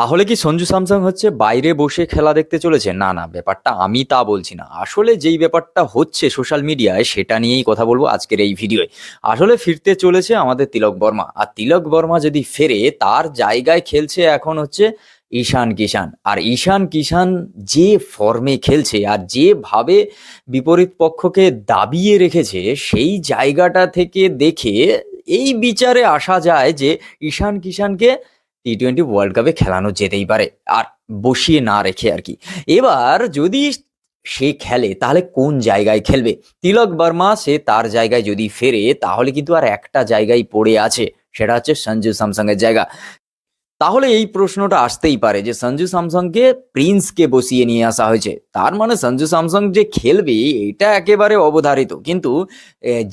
তাহলে কি সঞ্জু স্যামসাং হচ্ছে বাইরে বসে খেলা দেখতে চলেছে? না না, ব্যাপারটা আমি তা বলছি না। আসলে যেই ব্যাপারটা হচ্ছে সোশ্যাল মিডিয়ায়, সেটা নিয়েই কথা বলব আজকের এই ভিডিওয়। আসলে ফিরতে চলেছে আমাদের তিলক বর্মা। আর তিলক বর্মা যদি ফেরে, তার জায়গায় খেলছে এখন হচ্ছে ঈশান কিষান আর ঈশান কিষান যে ফর্মে খেলছে আর যেভাবে বিপরীত পক্ষকে দাবিয়ে রেখেছে, সেই জায়গাটা থেকে দেখে এই বিচারে আসা যায় যে ঈশান কিষানকে টি টোয়েন্টি ওয়ার্ল্ড কাপে খেলানো যেতেই পারে, আর বসিয়ে না রেখে আর কি। এবার যদি সে খেলে, তাহলে কোন জায়গায় খেলবে? তিলক বর্মা, সে তার জায়গায় যদি ফেরে, তাহলে কিন্তু আর একটা জায়গায় পড়ে আছে, সেটা হচ্ছে সঞ্জু স্যামসাং এর জায়গা। তাহলে এই প্রশ্নটা আসতেই পারে যে সঞ্জু স্যামসাংকে প্রিন্সকে বসিয়ে নিয়ে আসা হয়েছে। তার মানে সঞ্জু স্যামসাং যে খেলবে, এটা একেবারে অবধারিত। কিন্তু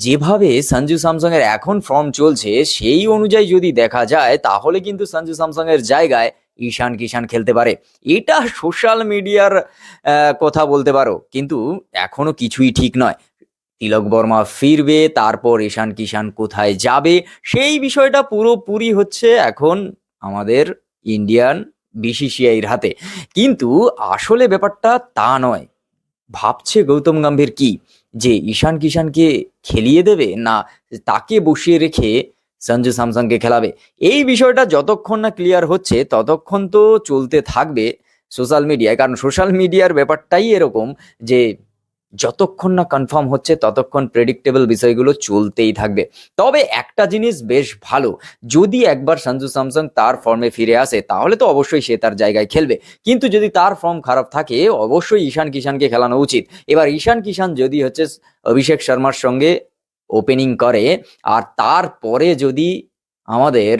যেভাবে সঞ্জু স্যামসাং এর এখন ফর্ম চলছে, সেই অনুযায়ী যদি দেখা যায়, তাহলে কিন্তু সঞ্জু স্যামসাং এর জায়গায় ঈশান কিষান খেলতে পারে। এটা সোশ্যাল মিডিয়ার কথা বলতে পারো। কিন্তু, এখনও কিছুই ঠিক নয়। তিলক বর্মা ফিরবে, তারপর ঈশান কিষান কোথায় যাবে? সেই বিষয়টা পুরোপুরি হচ্ছে এখন আমাদের ইন্ডিয়ান বিসিসিআইর হাতে। কিন্তু আসলে ব্যাপারটা তা নয়। ভাবছে গৌতম গম্ভীর কি? যে ঈশান কিষানকে খেলিয়ে দেবে না তাকে বসিয়ে রেখে সঞ্জু স্যামসাংকে খেলাবে? এই বিষয়টা যতক্ষণ না ক্লিয়ার হচ্ছে, ততক্ষণ তো চলতে থাকবে সোশ্যাল মিডিয়ায় কারণ সোশ্যাল মিডিয়ার ব্যাপারটাই এরকম যে যতক্ষণ না কনফার্ম হচ্ছে, ততক্ষণ প্রেডিক্টেবল বিষয়গুলো চলতেই থাকবে। তবে একটা জিনিস বেশ ভালো, যদি একবার সঞ্জু স্যামসং তার ফর্মে ফিরে আসে, তাহলে তো অবশ্যই সে তার জায়গায় খেলবে। কিন্তু যদি তার ফর্ম খারাপ থাকে, অবশ্যই ঈশান কিষানকে খেলানো উচিত। এবার ঈশান কিষান যদি হচ্ছে অভিষেক শর্মার সঙ্গে ওপেনিং করে, আর তারপরে যদি আমাদের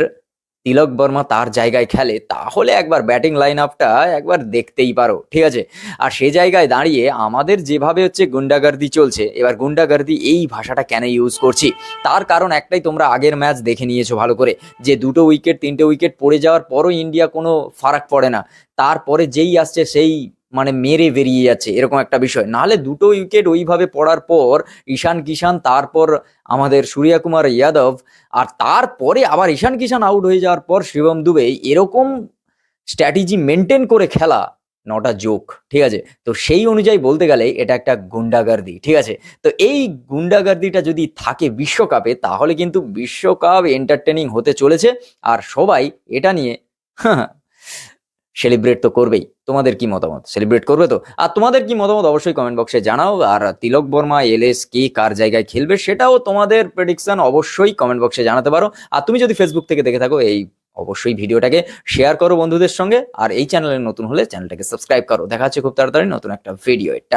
তিলক বর্মা তার জায়গায় খেলে, তাহলে একবার ব্যাটিং লাইন আপটা একবার দেখতেই পারো, ঠিক আছে? আর সে জায়গায় দাঁড়িয়ে আমাদের যেভাবে হচ্ছে গুন্ডাগার্দি চলছে, এবার গুন্ডাগার্দি এই ভাষাটা কেন ইউজ করছি? তার কারণ একটাই তোমরা আগের ম্যাচ দেখে নিয়েছো ভালো করে, যে দুটো উইকেট তিনটে উইকেট পড়ে যাওয়ার পরও ইন্ডিয়া কোনো ফারাক পড়ে না। তারপরে যেই আসছে সেই মানে মেরে বেরিয়ে যাচ্ছে, এরকম একটা বিষয়। নাহলে দুটো উইকেট ওইভাবে পড়ার পর ঈশান কিষান, তারপর আমাদের সূর্যা কুমার যাদব, আর তারপরে আবার ঈশান কিষান আউট হয়ে যাওয়ার পর শিবম দুবে, এরকম স্ট্র্যাটেজি মেনটেন করে খেলা নটা জোক ঠিক আছে? তো সেই অনুযায়ী বলতে গেলে এটা একটা গুন্ডাগার্দি, ঠিক আছে? তো এই গুন্ডাগার্দিটা যদি থাকে বিশ্বকাপে, তাহলে কিন্তু বিশ্বকাপ এন্টারটেনিং হতে চলেছে, আর সবাই এটা নিয়ে সেলিব্রেট তো করবেই। তোমাদের কি মতামত? সেলিব্রেট করবে তো? আর তোমাদের কি মতামত? অবশ্যই কমেন্ট বক্সে জানাও। আর তিলক বর্মা এলএস কি কার জায়গায় খেলবে সেটাও তোমাদের প্রেডিকশন অবশ্যই কমেন্ট বক্সে জানাতে পারো। আর তুমি যদি ফেসবুক থেকে দেখে থাকো, এই অবশ্যই ভিডিওটাকে শেয়ার করো বন্ধুদের সঙ্গে। আর এই চ্যানেলে নতুন হলে চ্যানেলটাকে সাবস্ক্রাইব করো। দেখা হচ্ছে খুব তাড়াতাড়ি নতুন একটা ভিডিও টাটা।